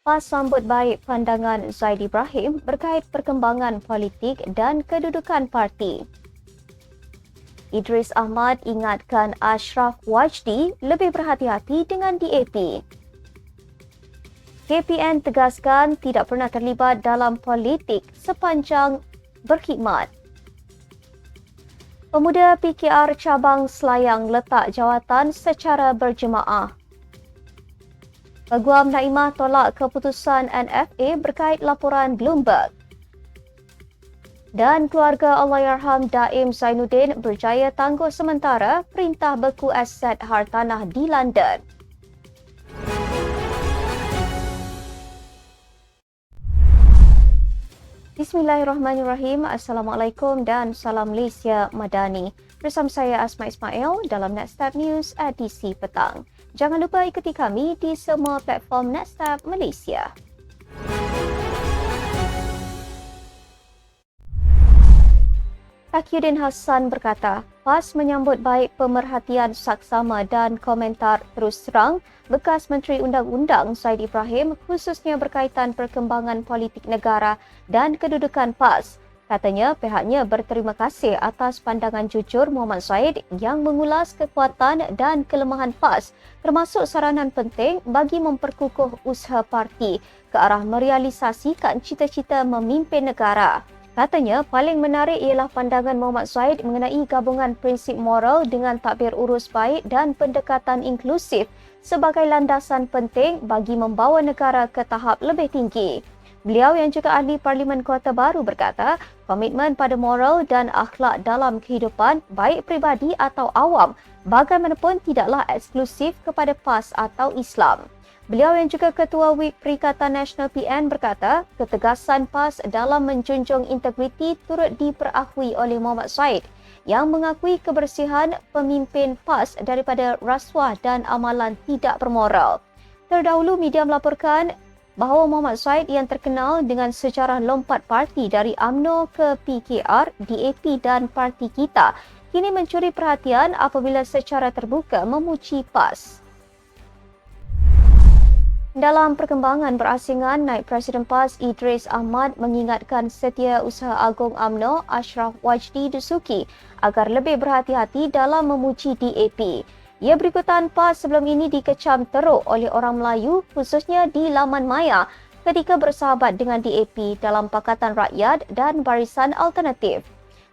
PAS sambut baik pandangan Zaid Ibrahim berkait perkembangan politik dan kedudukan parti. Idris Ahmad ingatkan Ashraf Wajdi lebih berhati-hati dengan DAP. KPN tegaskan tidak pernah terlibat dalam politik sepanjang berkhidmat. Pemuda PKR cabang Selayang letak jawatan secara berjemaah. Peguam Naimah tolak keputusan NFA berkait laporan Bloomberg. Dan keluarga Allahyarham Daim Zainuddin berjaya tangguh sementara perintah beku aset hartanah di London. Bismillahirrahmanirrahim. Assalamualaikum dan salam Malaysia Madani. Bersama saya Asma Ismail dalam Netstab News edisi petang. Jangan lupa ikuti kami di semua platform Netstab Malaysia. Takyudin Hassan berkata, PAS menyambut baik pemerhatian saksama dan komentar terus terang bekas Menteri Undang-Undang Said Ibrahim khususnya berkaitan perkembangan politik negara dan kedudukan PAS Katanya pihaknya berterima kasih atas pandangan jujur Muhammad Said yang mengulas kekuatan dan kelemahan PAS termasuk saranan penting bagi memperkukuh usaha parti ke arah merealisasikan cita-cita memimpin negara. Katanya paling menarik ialah pandangan Muhammad Said mengenai gabungan prinsip moral dengan takbir urus baik dan pendekatan inklusif sebagai landasan penting bagi membawa negara ke tahap lebih tinggi. Beliau yang juga ahli Parlimen Kota Baru berkata, komitmen pada moral dan akhlak dalam kehidupan baik pribadi atau awam bagaimanapun tidaklah eksklusif kepada PAS atau Islam. Beliau yang juga Ketua WIP Perikatan Nasional PN berkata, ketegasan PAS dalam menjunjung integriti turut diperakui oleh Muhammad Said yang mengakui kebersihan pemimpin PAS daripada rasuah dan amalan tidak bermoral. Terdahulu media melaporkan bahawa Muhammad Said yang terkenal dengan sejarah lompat parti dari AMNO ke PKR, DAP dan Parti Kita kini mencuri perhatian apabila secara terbuka memuji PAS. Dalam perkembangan berasingan, Naib Presiden PAS Idris Ahmad mengingatkan setia usaha agung AMNO Ashraf Wajdi Dusuki agar lebih berhati-hati dalam memuji DAP. Ia berikutan PAS sebelum ini dikecam teruk oleh orang Melayu khususnya di laman maya ketika bersahabat dengan DAP dalam Pakatan Rakyat dan Barisan Alternatif.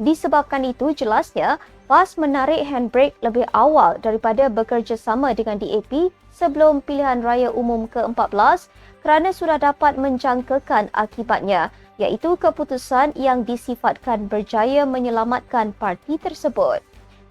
Disebabkan itu jelasnya PAS menarik handbrake lebih awal daripada bekerjasama dengan DAP sebelum pilihan raya umum ke-14 kerana sudah dapat menjangkakan akibatnya iaitu keputusan yang disifatkan berjaya menyelamatkan parti tersebut.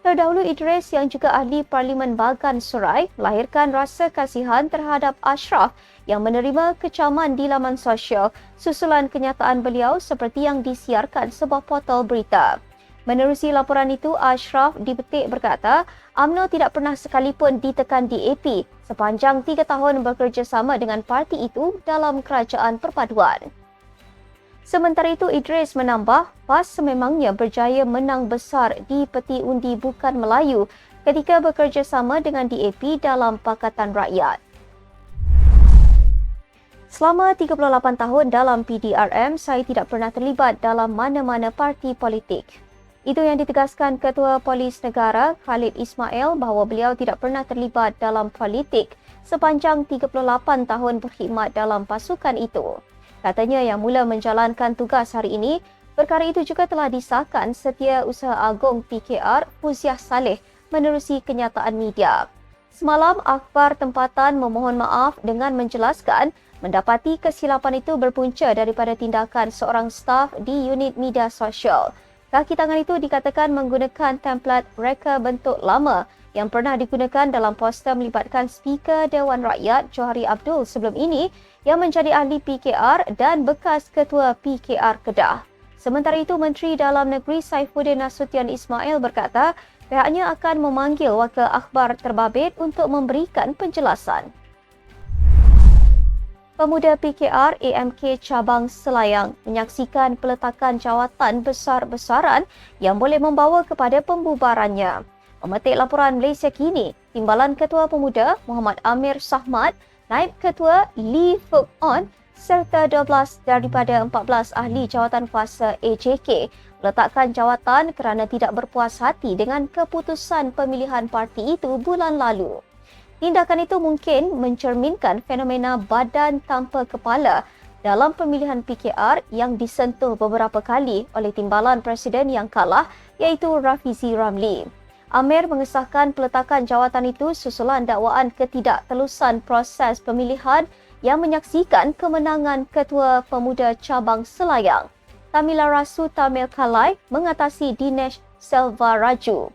Terdahulu Idris yang juga ahli Parlimen Bagan Surai melahirkan rasa kasihan terhadap Ashraf yang menerima kecaman di laman sosial susulan kenyataan beliau seperti yang disiarkan sebuah portal berita. Menerusi laporan itu, Ashraf dipetik berkata, UMNO tidak pernah sekalipun ditekan DAP sepanjang tiga tahun bekerjasama dengan parti itu dalam kerajaan perpaduan. Sementara itu, Idris menambah, PAS sememangnya berjaya menang besar di peti undi bukan Melayu ketika bekerjasama dengan DAP dalam Pakatan Rakyat. Selama 38 tahun dalam PDRM, saya tidak pernah terlibat dalam mana-mana parti politik. Itu yang ditegaskan Ketua Polis Negara Khalid Ismail bahawa beliau tidak pernah terlibat dalam politik sepanjang 38 tahun berkhidmat dalam pasukan itu. Katanya yang mula menjalankan tugas hari ini, perkara itu juga telah disahkan setia usaha agung PKR Fuziah Saleh menerusi kenyataan media. Semalam, akhbar tempatan memohon maaf dengan menjelaskan mendapati kesilapan itu berpunca daripada tindakan seorang staf di unit media sosial. Kaki tangan itu dikatakan menggunakan template reka bentuk lama yang pernah digunakan dalam poster melibatkan Speaker Dewan Rakyat Johari Abdul sebelum ini yang menjadi ahli PKR dan bekas Ketua PKR Kedah. Sementara itu, Menteri Dalam Negeri Saifuddin Nasution Ismail berkata pihaknya akan memanggil wakil akhbar terbabit untuk memberikan penjelasan. Pemuda PKR AMK Cabang Selayang menyaksikan peletakan jawatan besar-besaran yang boleh membawa kepada pembubarannya. Memetik laporan Malaysia kini, Timbalan Ketua Pemuda Muhammad Amir Sahmat naib ketua Lee Fook On serta 12 daripada 14 ahli jawatan kuasa AJK meletakkan jawatan kerana tidak berpuas hati dengan keputusan pemilihan parti itu bulan lalu. Tindakan itu mungkin mencerminkan fenomena badan tanpa kepala dalam pemilihan PKR yang disentuh beberapa kali oleh timbalan presiden yang kalah iaitu Rafizi Ramli. Amir mengesahkan peletakan jawatan itu susulan dakwaan ketidaktelusan proses pemilihan yang menyaksikan kemenangan Ketua Pemuda Cabang Selayang. Tamila Rasu Tamil Kalai mengatasi Dinesh Selva Raju.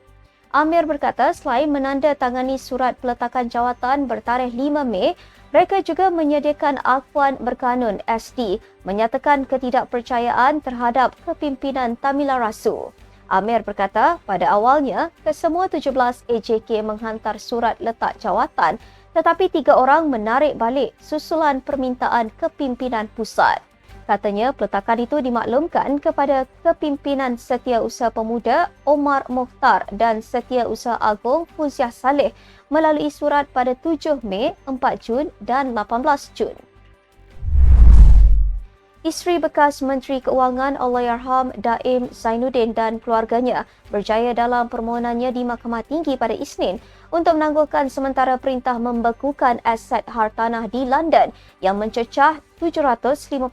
Amir berkata selain menandatangani surat peletakan jawatan bertarikh 5 Mei, mereka juga menyediakan akuan berkanun SD menyatakan ketidakpercayaan terhadap kepimpinan Tamila Rasu. Amir berkata pada awalnya kesemua 17 AJK menghantar surat letak jawatan tetapi tiga orang menarik balik susulan permintaan kepimpinan pusat. Katanya peletakan itu dimaklumkan kepada kepimpinan Setiausaha Pemuda Omar Mokhtar dan Setiausaha Agung Fuziah Saleh melalui surat pada 7 Mei, 4 Jun dan 18 Jun. Isteri bekas Menteri Keuangan Allahyarham Daim Zainuddin dan keluarganya berjaya dalam permohonannya di Mahkamah Tinggi pada Isnin untuk menangguhkan sementara perintah membekukan aset hartanah di London yang mencecah 758.2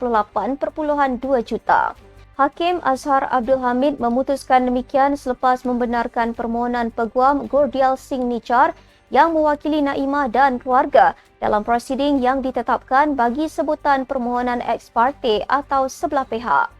juta. Hakim Azhar Abdul Hamid memutuskan demikian selepas membenarkan permohonan peguam Gordial Singh Nichar yang mewakili Naimah dan keluarga dalam prosiding yang ditetapkan bagi sebutan permohonan ex parte atau sebelah pihak.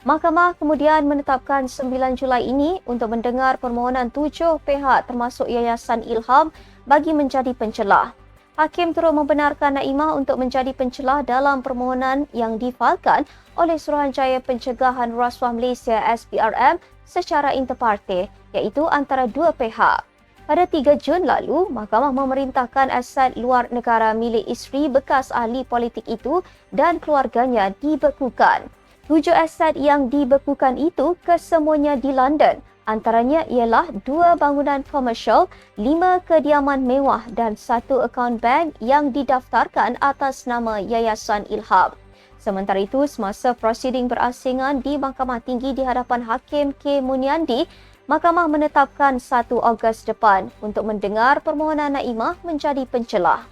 Mahkamah kemudian menetapkan 9 Julai ini untuk mendengar permohonan tujuh pihak termasuk Yayasan Ilham bagi menjadi pencelah. Hakim turut membenarkan Naimah untuk menjadi pencelah dalam permohonan yang difalkan oleh Suruhanjaya Pencegahan Rasuah Malaysia SPRM secara interparti iaitu antara dua pihak. Pada 3 Jun lalu, Mahkamah memerintahkan aset luar negara milik isteri bekas ahli politik itu dan keluarganya dibekukan. Tujuh aset yang dibekukan itu kesemuanya di London. Antaranya ialah dua bangunan komersial, lima kediaman mewah dan satu akaun bank yang didaftarkan atas nama Yayasan Ilham. Sementara itu, semasa prosiding berasingan di Mahkamah Tinggi di hadapan Hakim K. Muniandi, Mahkamah menetapkan 1 Ogos depan untuk mendengar permohonan Naimah menjadi pencelah.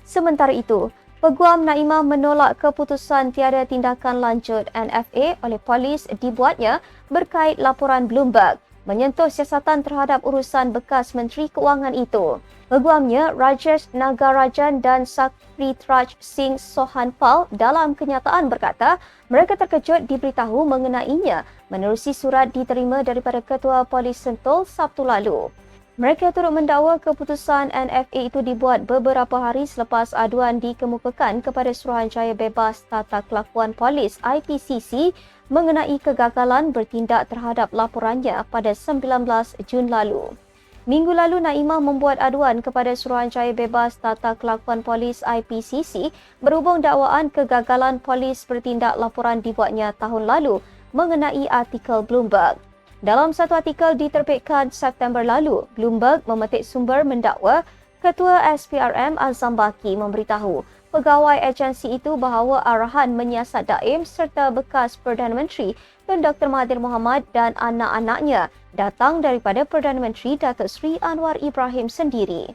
Sementara itu, Peguam Naimah menolak keputusan tiada tindakan lanjut NFA oleh polis dibuatnya berkait laporan Bloomberg menyentuh siasatan terhadap urusan bekas Menteri Keuangan itu. Peguamnya Rajesh Nagarajan dan Sakri Traj Singh Sohanpal dalam kenyataan berkata mereka terkejut diberitahu mengenainya menerusi surat diterima daripada Ketua Polis Sentul Sabtu lalu. Mereka turut mendakwa keputusan NFA itu dibuat beberapa hari selepas aduan dikemukakan kepada Suruhanjaya Bebas Tata Kelakuan Polis IPCC mengenai kegagalan bertindak terhadap laporannya pada 19 Jun lalu. Minggu lalu Naimah membuat aduan kepada Suruhanjaya Bebas Tata Kelakuan Polis IPCC berhubung dakwaan kegagalan polis bertindak laporan dibuatnya tahun lalu mengenai artikel Bloomberg. Dalam satu artikel diterbitkan September lalu, Bloomberg memetik sumber mendakwa Ketua SPRM Azam Baki memberitahu pegawai agensi itu bahawa arahan menyiasat Daim serta bekas Perdana Menteri Tun Dr. Mahathir Mohamad dan anak-anaknya datang daripada Perdana Menteri Datuk Seri Anwar Ibrahim sendiri.